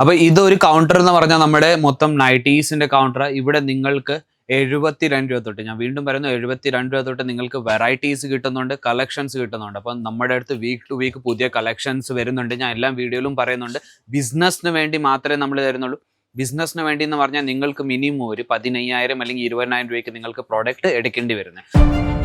അപ്പൊ ഇതൊരു കൗണ്ടർ എന്ന് പറഞ്ഞാൽ നമ്മുടെ മൊത്തം നൈറ്റീസിന്റെ കൗണ്ടർ ഇവിടെ നിങ്ങൾക്ക് എഴുപത്തിരണ്ട് രൂപ തൊട്ട് ഞാൻ വീണ്ടും പറയുന്നു എഴുപത്തിരണ്ട് രൂപ തൊട്ട് നിങ്ങൾക്ക് വെറൈറ്റീസ് കിട്ടുന്നുണ്ട് കളക്ഷൻസ് കിട്ടുന്നുണ്ട്. അപ്പം നമ്മുടെ അടുത്ത് വീക്ക് ടു വീക്ക് പുതിയ കളക്ഷൻസ് വരുന്നുണ്ട്. ഞാൻ എല്ലാ വീഡിയോയിലും പറയുന്നുണ്ട്. ബിസിനസ്സിന് വേണ്ടി മാത്രമേ നമ്മൾ തരുന്നുള്ളൂ. ബിസിനസ്സിന് വേണ്ടി എന്ന് പറഞ്ഞാൽ നിങ്ങൾക്ക് മിനിമം ഒരു പതിനയ്യായിരം അല്ലെങ്കിൽ ഇരുപതിനായിരം രൂപയ്ക്ക് നിങ്ങൾക്ക് പ്രോഡക്റ്റ് എടുക്കേണ്ടി വരുന്നത്.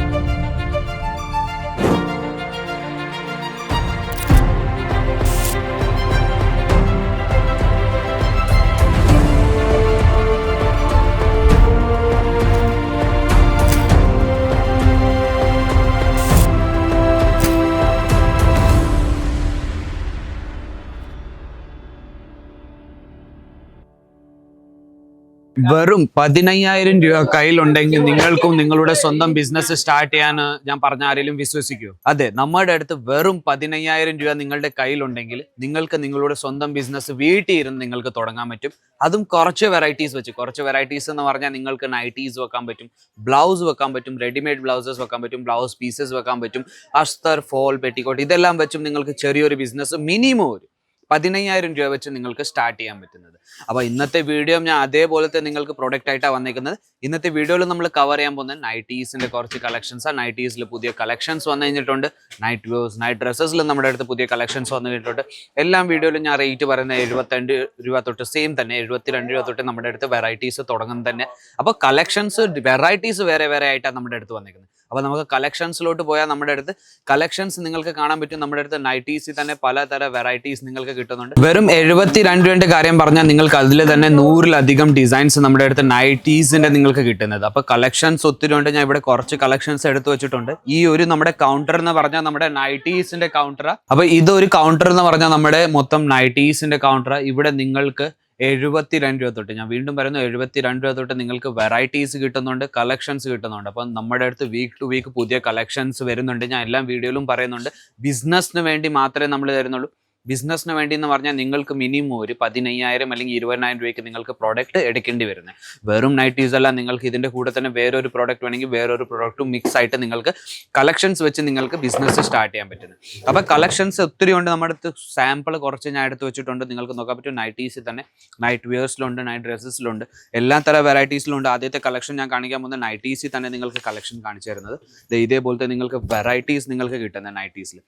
വെറും പതിനയ്യായിരം രൂപ കയ്യിലുണ്ടെങ്കിൽ നിങ്ങൾക്കും നിങ്ങളുടെ സ്വന്തം ബിസിനസ് സ്റ്റാർട്ട് ചെയ്യാൻ ഞാൻ പറഞ്ഞ ആരെങ്കിലും വിശ്വസിക്കൂ അതെ നമ്മുടെ അടുത്ത് വെറും പതിനയ്യായിരം രൂപ നിങ്ങളുടെ കയ്യിലുണ്ടെങ്കിൽ നിങ്ങൾക്ക് നിങ്ങളുടെ സ്വന്തം ബിസിനസ് വീട്ടിൽ ഇരുന്ന് നിങ്ങൾക്ക് തുടങ്ങാൻ പറ്റും. അതും കുറച്ച് വെറൈറ്റീസ് വെച്ച് കുറച്ച് വെറൈറ്റീസ് എന്ന് പറഞ്ഞാൽ നിങ്ങൾക്ക് നൈറ്റീസ് വെക്കാൻ പറ്റും ബ്ലൗസ് വെക്കാൻ പറ്റും റെഡിമെയ്ഡ് ബ്ലൗസസ് വെക്കാൻ പറ്റും ബ്ലൗസ് പീസസ് വെക്കാൻ പറ്റും അസ്തർ ഫോൾ പെട്ടിക്കോട്ട് ഇതെല്ലാം വെച്ചും നിങ്ങൾക്ക് ചെറിയൊരു ബിസിനസ് മിനിമം ഒരു പതിനയ്യായിരം രൂപ വെച്ച് നിങ്ങൾക്ക് സ്റ്റാർട്ട് ചെയ്യാൻ പറ്റുന്നത്. അപ്പോൾ ഇന്നത്തെ വീഡിയോ ഞാൻ അതേപോലത്തെ നിങ്ങൾക്ക് പ്രോഡക്റ്റ് ആയിട്ടാണ് വന്നിരിക്കുന്നത് ഇന്നത്തെ വീഡിയോയിൽ നമ്മൾ കവർ ചെയ്യാൻ പോകുന്നത് നൈറ്റീസിന്റെ കുറച്ച് കളക്ഷൻസ് ആണ് നൈറ്റീസിൽ പുതിയ കളക്ഷൻസ് വന്നു കഴിഞ്ഞിട്ടുണ്ട്. നൈറ്റ് വ്യൂസ് നൈറ്റ് ഡ്രസ്സസിൽ നമ്മുടെ അടുത്ത് പുതിയ കളക്ഷൻസ് വന്നു കഴിഞ്ഞിട്ടുണ്ട്. എല്ലാം വീഡിയോയിലും ഞാൻ റേറ്റ് പറയുന്നത് എഴുപത്തിരണ്ട് രൂപ തൊട്ട് സെയിം തന്നെ. എഴുപത്തിരണ്ട് രൂപ തൊട്ട് നമ്മുടെ അടുത്ത് വെറൈറ്റീസ് തുടങ്ങും തന്നെ. അപ്പോൾ കളക്ഷൻസ് വെറൈറ്റീസ് വേറെ വേറെ ആയിട്ടാണ് നമ്മുടെ അടുത്ത് വന്നേക്കുന്നത്. അപ്പോൾ നമുക്ക് കളക്ഷൻസിലോട്ട് പോയാൽ നമ്മുടെ അടുത്ത് കളക്ഷൻസ് നിങ്ങൾക്ക് കാണാൻ പറ്റും. നമ്മുടെ അടുത്ത് നൈറ്റീസിൽ തന്നെ പലതരം വെറൈറ്റീസ് നിങ്ങൾക്ക് കിട്ടുന്നുണ്ട്. വെറും എഴുപത്തി രണ്ട് രണ്ട് കാര്യം പറഞ്ഞാൽ നിങ്ങൾക്ക് അതിൽ തന്നെ നൂറിലധികം ഡിസൈൻസ് നമ്മുടെ അടുത്ത് നൈറ്റീസിന്റെ നിങ്ങൾക്ക് കിട്ടുന്നത്. അപ്പോൾ കളക്ഷൻസ് ഒത്തിരി ഉണ്ട്. ഞാൻ ഇവിടെ കുറച്ച് കളക്ഷൻസ് എടുത്തു വെച്ചിട്ടുണ്ട്. ഈ ഒരു നമ്മുടെ കൗണ്ടർ എന്ന് പറഞ്ഞാൽ നമ്മുടെ നൈറ്റീസിന്റെ കൗണ്ടർ അപ്പോൾ ഇതൊരു കൗണ്ടർ എന്ന് പറഞ്ഞാൽ നമ്മുടെ മൊത്തം നൈറ്റീസിന്റെ കൗണ്ടർ ഇവിടെ നിങ്ങൾക്ക് എഴുപത്തിരണ്ട് രൂപ തൊട്ട് ഞാൻ വീണ്ടും പറയുന്നു എഴുപത്തിരണ്ട് രൂപ തൊട്ട് നിങ്ങൾക്ക് വെറൈറ്റീസ് കിട്ടുന്നുണ്ട് കളക്ഷൻസ് കിട്ടുന്നുണ്ട്. അപ്പം നമ്മുടെ അടുത്ത് വീക്ക് ടു വീക്ക് പുതിയ കളക്ഷൻസ് വരുന്നുണ്ട്. ഞാൻ എല്ലാ വീഡിയോയിലും പറയുന്നുണ്ട് ബിസിനസ്സിന് വേണ്ടി മാത്രമേ നമ്മൾ തരുന്നുള്ളൂ. ബിസിനസ്സിന് വേണ്ടി എന്ന് പറഞ്ഞാൽ നിങ്ങൾക്ക് മിനിമം ഒരു പതിനയ്യായിരം അല്ലെങ്കിൽ ഇരുപതിനായിരം രൂപയ്ക്ക് നിങ്ങൾക്ക് പ്രോഡക്റ്റ് എടുക്കേണ്ടി വരുന്നത് വെറും നൈറ്റീസ് അല്ല നിങ്ങൾക്ക് ഇതിന്റെ കൂടെ തന്നെ വേറൊരു പ്രോഡക്റ്റ് വേണമെങ്കിൽ വേറൊരു പ്രോഡക്റ്റും മിക്സ് ആയിട്ട് നിങ്ങൾക്ക് കളക്ഷൻസ് വെച്ച് നിങ്ങൾക്ക് ബിസിനസ് സ്റ്റാർട്ട് ചെയ്യാൻ പറ്റുന്നത് അപ്പോൾ കളക്ഷൻസ് ഒത്തിരി ഉണ്ട്. നമ്മുടെ അടുത്ത് സാമ്പിൾ കുറച്ച് ഞാൻ എടുത്ത് വെച്ചിട്ടുണ്ട്. നിങ്ങൾക്ക് നോക്കാൻ പറ്റും നൈറ്റീസിൽ തന്നെ നൈറ്റ് വെയേഴ്സിലുണ്ട് നൈറ്റ് ഡ്രസ്സസിലുണ്ട് എല്ലാ തരം വെറൈറ്റീസിലുണ്ട് ആദ്യത്തെ കളക്ഷൻ ഞാൻ കാണിക്കാൻ പോകുന്ന നൈറ്റീസിൽ തന്നെ നിങ്ങൾക്ക് കളക്ഷൻ കാണിച്ചു തരുന്നത്. ഇതേപോലത്തെ നിങ്ങൾക്ക് വെറൈറ്റീസ് നിങ്ങൾക്ക് കിട്ടുന്നത് നൈറ്റീസിൽ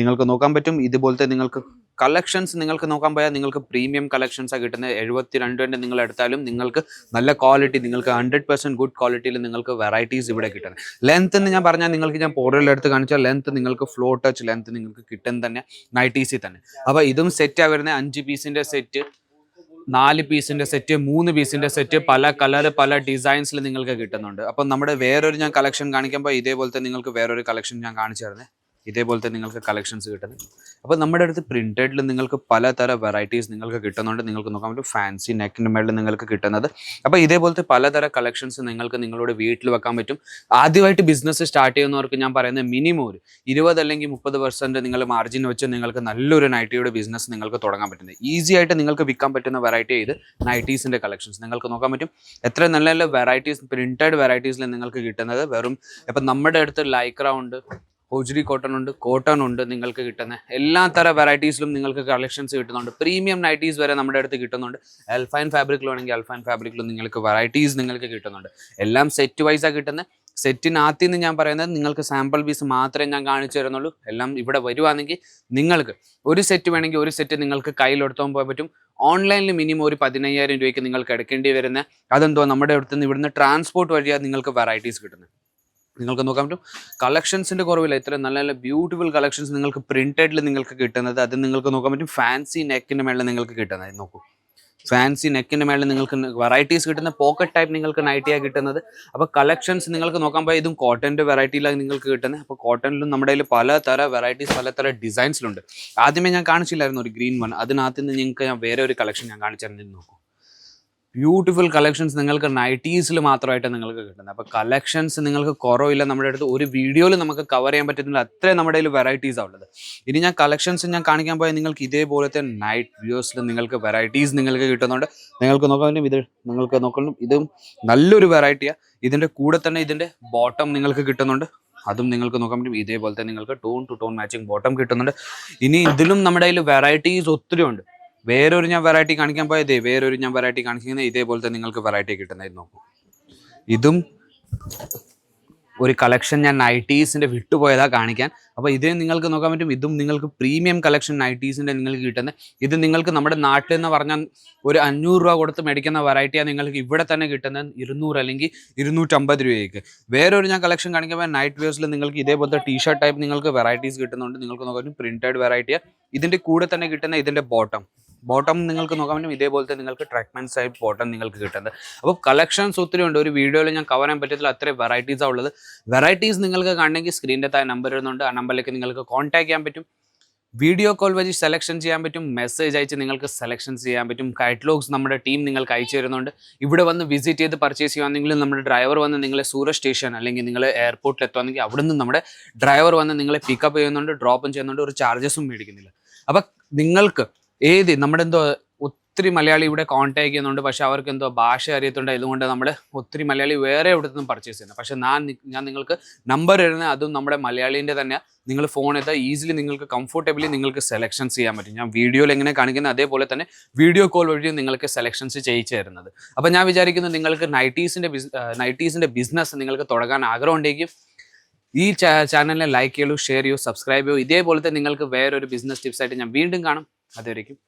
നിങ്ങൾക്ക് നോക്കാൻ പറ്റും ഇതുപോലത്തെ നിങ്ങൾക്ക് കളക്ഷൻസ് നിങ്ങൾക്ക് നോക്കാൻ പോയാൽ നിങ്ങൾക്ക് പ്രീമിയം കളക്ഷൻസ് ആണ് കിട്ടുന്നത് എഴുപത്തി രണ്ടിന്റെ നിങ്ങൾ എടുത്താലും നിങ്ങൾക്ക് നല്ല ക്വാളിറ്റി നിങ്ങൾക്ക് ഹൺഡ്രഡ് പെർസെന്റ് ഗുഡ് ക്വാളിറ്റിയിൽ നിങ്ങൾക്ക് വെറൈറ്റീസ് ഇവിടെ കിട്ടുന്നത് ലെങ്ത് എന്ന് ഞാൻ പറഞ്ഞാൽ നിങ്ങൾക്ക് ഞാൻ പോറിൽ എടുത്ത് കാണിച്ചാൽ ലെങ്ത് നിങ്ങൾക്ക് ഫ്ലോ ടച്ച് ലെങ്ത് നിങ്ങൾക്ക് കിട്ടും തന്നെ നൈറ്റീസിൽ തന്നെ. അപ്പോൾ ഇതും സെറ്റാണ് വരുന്നത് അഞ്ച് പീസിന്റെ സെറ്റ് നാല് പീസിന്റെ സെറ്റ് മൂന്ന് പീസിന്റെ സെറ്റ് പല കളർ പല ഡിസൈൻസിൽ നിങ്ങൾക്ക് കിട്ടുന്നുണ്ട്. അപ്പം നമ്മുടെ വേറൊരു ഞാൻ കളക്ഷൻ കാണിക്കുമ്പോൾ ഇതേപോലത്തെ നിങ്ങൾക്ക് വേറൊരു കളക്ഷൻ ഞാൻ കാണിച്ചു തരുന്നത് ഇതേപോലത്തെ നിങ്ങൾക്ക് കളക്ഷൻസ് കിട്ടുന്നത്. അപ്പോൾ നമ്മുടെ അടുത്ത് പ്രിന്റഡിൽ നിങ്ങൾക്ക് പലതര വെറൈറ്റീസ് നിങ്ങൾക്ക് കിട്ടുന്നുണ്ട്. നിങ്ങൾക്ക് നോക്കാൻ പറ്റും ഫാൻസി നെക്കിന്റെ മേളിൽ നിങ്ങൾക്ക് കിട്ടുന്നത്. അപ്പോൾ ഇതേപോലത്തെ പലതര കളക്ഷൻസ് നിങ്ങൾക്ക് നിങ്ങളുടെ വീട്ടിൽ വെക്കാൻ പറ്റും. ആദ്യമായിട്ട് ബിസിനസ് സ്റ്റാർട്ട് ചെയ്യുന്നവർക്ക് ഞാൻ പറയുന്നത് മിനിമം ഒരു ഇരുപത് അല്ലെങ്കിൽ മുപ്പത് പെർസെന്റ് നിങ്ങൾ മാർജിൻ വെച്ച് നിങ്ങൾക്ക് നല്ലൊരു നൈറ്റിയുടെ ബിസിനസ് നിങ്ങൾക്ക് തുടങ്ങാൻ പറ്റുന്നത്. ഈസി ആയിട്ട് നിങ്ങൾക്ക് വിൽക്കാൻ പറ്റുന്ന വെറൈറ്റി ഇത് നൈറ്റീസിന്റെ കളക്ഷൻസ് നിങ്ങൾക്ക് നോക്കാൻ പറ്റും എത്ര നല്ല നല്ല വെറൈറ്റീസ് പ്രിന്റഡ് വെറൈറ്റീസിൽ നിങ്ങൾക്ക് കിട്ടുന്നത് വെറും ഇപ്പം നമ്മുടെ അടുത്ത് ലൈക്ര ഉണ്ട് ഹോജ്രി കോട്ടൺ ഉണ്ട് കോട്ടൺ ഉണ്ട് നിങ്ങൾക്ക് കിട്ടുന്ന. എല്ലാ തര വെറൈറ്റീസിലും നിങ്ങൾക്ക് കളക്ഷൻസ് കിട്ടുന്നുണ്ട്. പ്രീമിയം നൈറ്റീസ് വരെ നമ്മുടെ അടുത്ത് കിട്ടുന്നുണ്ട്. അൽഫൈൻ ഫാബ്രിക്കിലാണെങ്കിൽ അൽഫൈൻ ഫാബ്രിക്കിലും നിങ്ങൾക്ക് വെറൈറ്റീസ് നിങ്ങൾക്ക് കിട്ടുന്നുണ്ട്. എല്ലാം സെറ്റ് വൈസാണ് കിട്ടുന്നത് സെറ്റിനകത്തു നിന്ന് ഞാൻ പറയുന്നത് നിങ്ങൾക്ക് സാമ്പിൾ പീസ് മാത്രമേ ഞാൻ കാണിച്ചു തരുന്നുള്ളൂ. എല്ലാം ഇവിടെ വരുവാണെങ്കിൽ നിങ്ങൾക്ക് ഒരു സെറ്റ് വേണമെങ്കിൽ ഒരു സെറ്റ് നിങ്ങൾക്ക് കയ്യിലെടുത്തോൻ പോകാൻ പറ്റും. ഓൺലൈനിൽ മിനിമം ഒരു പതിനയ്യായിരം രൂപയ്ക്ക് നിങ്ങൾക്ക് എടുക്കേണ്ടി വരുന്ന. അതെന്തോ നമ്മുടെ അടുത്ത് നിന്ന് ഇവിടുന്ന് ട്രാൻസ്പോർട്ട് വഴിയാണ് നിങ്ങൾക്ക് വെറൈറ്റീസ് കിട്ടുന്നത് നിങ്ങൾക്ക് നോക്കാൻ പറ്റും കളക്ഷൻസിന്റെ കുറവില്ല. ഇത്ര നല്ല നല്ല ബ്യൂട്ടിഫുൾ കളക്ഷൻസ് നിങ്ങൾക്ക് പ്രിന്റഡിൽ നിങ്ങൾക്ക് കിട്ടുന്നത് അത് നിങ്ങൾക്ക് നോക്കാൻ പറ്റും. ഫാൻസി നെക്കിന്റെ മേളിൽ നിങ്ങൾക്ക് കിട്ടുന്നത്. നോക്കൂ. ഫാൻസി നെക്കിന്റെ മേളിൽ നിങ്ങൾക്ക് വെറൈറ്റീസ് കിട്ടുന്ന പോക്കറ്റ് ടൈപ്പ് നിങ്ങൾക്ക് നൈറ്റിയാണ് കിട്ടുന്നത്. അപ്പോൾ കളക്ഷൻസ് നിങ്ങൾക്ക് നോക്കാൻ പോയാൽ ഇതും കോട്ടന്റെ വെറൈറ്റിയിലാണ് നിങ്ങൾക്ക് കിട്ടുന്നത്. അപ്പോൾ കോട്ടണിലും നമ്മുടെ കയ്യിൽ പലതര വെറൈറ്റീസ് പലതര ഡിസൈൻസിലുണ്ട് ആദ്യമേ ഞാൻ കാണിച്ചില്ലായിരുന്നു ഒരു ഗ്രീൻ വൺ അതിനകത്ത് നിന്ന് നിങ്ങൾക്ക് ഞാൻ വേറെ ഒരു കളക്ഷൻ ഞാൻ കാണിച്ചു തരുന്നത്. നോക്കൂ. ബ്യൂട്ടിഫുൾ കളക്ഷൻസ് നിങ്ങൾക്ക് നൈറ്റീസിൽ മാത്രമായിട്ട് നിങ്ങൾക്ക് കിട്ടുന്നത്. അപ്പോൾ കളക്ഷൻസ് നിങ്ങൾക്ക് കുറവില്ല. നമ്മുടെ അടുത്ത് ഒരു വീഡിയോയിൽ നമുക്ക് കവർ ചെയ്യാൻ പറ്റുന്നില്ല. അത്രയും നമ്മുടെ കയ്യിൽ വെറൈറ്റീസാണ് ഉള്ളത്. ഇനി ഞാൻ കളക്ഷൻസ് ഞാൻ കാണിക്കാൻ പോയാൽ നിങ്ങൾക്ക് ഇതേപോലത്തെ നൈറ്റ് വ്യൂസിൽ നിങ്ങൾക്ക് വെറൈറ്റീസ് നിങ്ങൾക്ക് കിട്ടുന്നുണ്ട്. നിങ്ങൾക്ക് നോക്കാൻ ഇത് നിങ്ങൾക്ക് നോക്കണം ഇതും നല്ലൊരു വെറൈറ്റിയാണ് ഇതിന്റെ കൂടെ തന്നെ ഇതിന്റെ ബോട്ടം നിങ്ങൾക്ക് കിട്ടുന്നുണ്ട്. അതും നിങ്ങൾക്ക് നോക്കാൻ പറ്റും. ഇതേപോലത്തെ നിങ്ങൾക്ക് tone to tone matching bottom കിട്ടുന്നുണ്ട്. ഇനി ഇതിലും നമ്മുടെ കയ്യിൽ വെറൈറ്റീസ് ഒത്തിരി ഉണ്ട്. വേറൊരു ഞാൻ വെറൈറ്റി കാണിക്കാൻ പോയത് വേറൊരു ഞാൻ വെറൈറ്റി കാണിക്കുന്നത് ഇതേപോലത്തെ നിങ്ങൾക്ക് വെറൈറ്റി കിട്ടുന്നതായി നോക്കൂ. ഇതും ഒരു കളക്ഷൻ ഞാൻ നൈറ്റീസിന്റെ വിട്ടുപോയതാ കാണിക്കാൻ. അപ്പോൾ ഇത് നിങ്ങൾക്ക് നോക്കാൻ പറ്റും ഇതും നിങ്ങൾക്ക് പ്രീമിയം കളക്ഷൻ നൈറ്റീസിന്റെ നിങ്ങൾക്ക് കിട്ടുന്നത് ഇത് നിങ്ങൾക്ക് നമ്മുടെ നാട്ടിൽ എന്ന് പറഞ്ഞാൽ ഒരു അഞ്ഞൂറ് രൂപ കൊടുത്ത് മേടിക്കുന്ന വെറൈറ്റിയാണ് നിങ്ങൾക്ക് ഇവിടെ തന്നെ കിട്ടുന്നത് ഇരുന്നൂറ് അല്ലെങ്കിൽ ഇരുന്നൂറ്റമ്പത് രൂപയ്ക്ക്. വേറൊരു ഞാൻ കളക്ഷൻ കാണിക്കുമ്പോൾ നൈറ്റ് വേഴ്സിൽ നിങ്ങൾക്ക് ഇതേപോലത്തെ ടീഷർട്ട് ടൈപ്പ് നിങ്ങൾക്ക് വെറൈറ്റീസ് കിട്ടുന്നുണ്ട്. നിങ്ങൾക്ക് നോക്കാൻ പറ്റും പ്രിന്റഡ് വെറൈറ്റിയാണ് ഇതിന്റെ കൂടെ തന്നെ കിട്ടുന്ന ഇതിന്റെ ബോട്ടം ബോട്ടം നിങ്ങൾക്ക് നോക്കാൻ പറ്റും. ഇതേപോലത്തെ നിങ്ങൾക്ക് ട്രാക്ക്മാൻ സൈഡ് ബോട്ടം നിങ്ങൾക്ക് കിട്ടുന്നത്. അപ്പോൾ കളക്ഷൻസ് ഒത്തിരി ഉണ്ട്. ഒരു വീഡിയോയിൽ ഞാൻ കവർ ചെയ്യാൻ പറ്റത്തില്ല. അത്രയും വെറൈറ്റീസാണ് ഉള്ളത്. വെറൈറ്റീസ് നിങ്ങൾക്ക് കാണണമെങ്കിൽ സ്ക്രീനിന്റെ താഴെ നമ്പർ ഇടുന്നുണ്ട്. ആ നമ്പറിലേക്ക് നിങ്ങൾക്ക് കോൺടാക്ട് ചെയ്യാൻ പറ്റും. വീഡിയോ കോൾ വഴി സെലക്ഷൻ ചെയ്യാൻ പറ്റും. മെസ്സേജ് അയച്ച് നിങ്ങൾക്ക് സെലക്ഷൻ ചെയ്യാൻ പറ്റും. കാറ്റ്ലോഗ്സ് നമ്മുടെ ടീം നിങ്ങൾക്ക് അയച്ചു തരുന്നുണ്ട്. ഇവിടെ വന്ന് വിസിറ്റ് ചെയ്ത് പർച്ചേസ് ചെയ്യുകയാണെങ്കിൽ നമ്മുടെ ഡ്രൈവർ വന്ന് നിങ്ങളെ സൂറ സ്റ്റേഷൻ അല്ലെങ്കിൽ നിങ്ങൾ എയർപോർട്ടിൽ എത്തുകയാണെങ്കിൽ അവിടെ നിന്ന് നമ്മുടെ ഡ്രൈവർ വന്ന് നിങ്ങളെ പിക്കപ്പ് ചെയ്യുന്നുണ്ട് ഡ്രോപ്പും ചെയ്യുന്നുണ്ട്. ഒരു ചാർജസും മേടിക്കുന്നില്ല. അപ്പം നിങ്ങൾക്ക് ഏത് നമ്മുടെ എന്തോ ഒത്തിരി മലയാളി ഇവിടെ കോൺടാക്ട് ചെയ്യുന്നുണ്ട് പക്ഷെ അവർക്ക് എന്തോ ഭാഷ അറിയത്തുണ്ട്. ഇതുകൊണ്ട് നമ്മൾ ഒത്തിരി മലയാളി വേറെ എവിടെ നിന്നും പർച്ചേസ് ചെയ്യുന്നത് പക്ഷെ ഞാൻ ഞാൻ നിങ്ങൾക്ക് നമ്പർ എഴുതുന്നത് അതും നമ്മുടെ മലയാളീന്റെ തന്നെ നിങ്ങൾ ഫോൺ എടുത്താൽ ഈസിലി നിങ്ങൾക്ക് കംഫർട്ടബിളി നിങ്ങൾക്ക് സെലക്ഷൻസ് ചെയ്യാൻ പറ്റും. ഞാൻ വീഡിയോയിൽ എങ്ങനെ കാണിക്കുന്നത് അതേപോലെ തന്നെ വീഡിയോ കോൾ വഴി നിങ്ങൾക്ക് സെലക്ഷൻസ് ചെയ്യിച്ചു തരുന്നത്. അപ്പോൾ ഞാൻ വിചാരിക്കുന്നു നിങ്ങൾക്ക് നൈറ്റീസിന്റെ ബിസ് നൈറ്റീസിന്റെ ബിസിനസ് നിങ്ങൾക്ക് തുടങ്ങാൻ ആഗ്രഹം ഉണ്ടെങ്കിൽ ഈ ചാനലിനെ ലൈക്ക് ചെയ്യൂ ഷെയർ ചെയ്യൂ സബ്സ്ക്രൈബ് ചെയ്യൂ. ഇതേപോലത്തെ നിങ്ങൾക്ക് വേറൊരു ബിസിനസ് ടിപ്സായിട്ട് ഞാൻ വീണ്ടും കാണും. അതുവരേക്കും